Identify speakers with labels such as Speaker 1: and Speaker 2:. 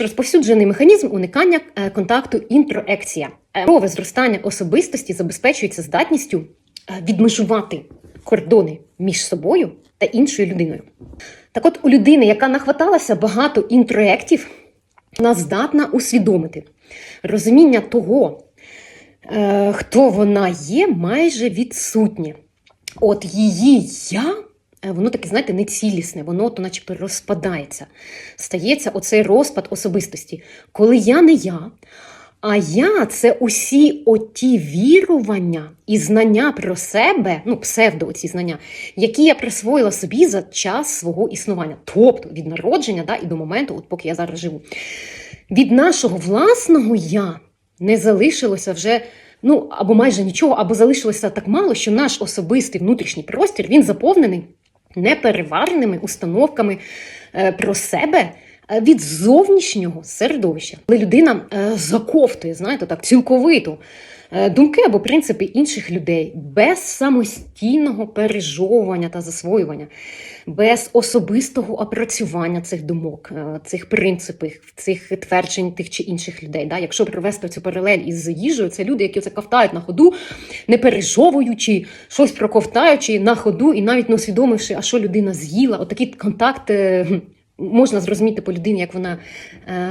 Speaker 1: Розповсюджений механізм уникання е, контакту інтроекція. Здорове зростання особистості забезпечується здатністю е, відмежувати кордони між собою та іншою людиною. Так от у людини, яка нахваталася багато інтроектів, вона здатна усвідомити розуміння того, е, хто вона є, майже відсутнє. От її я, е, воно таке, знаєте, нецілісне, воно от, начебто розпадається. Стається оцей розпад особистості. Коли я не я, а я це усі оті вірування і знання про себе, ну, псевдо ці знання, які я присвоїла собі за час свого існування, тобто від народження да, і до моменту, от поки я зараз живу. Від нашого власного я не залишилося вже ну або майже нічого, або залишилося так мало, що наш особистий внутрішній простір він заповнений неперевареними установками е, про себе. Е, Від зовнішнього середовища, коли людина е, заковтує, знаєте, так цілковито е, думки або принципи інших людей без самостійного пережовування та засвоювання, без особистого опрацювання цих думок, цих принципів, цих тверджень тих чи інших людей. Да? Якщо провести цю паралель із їжею, це люди, які це ковтають на ходу, не пережовуючи, щось проковтаючи на ходу і навіть не усвідомивши, а що людина з'їла. Отакий контакт. Можна зрозуміти по людині, як вона е,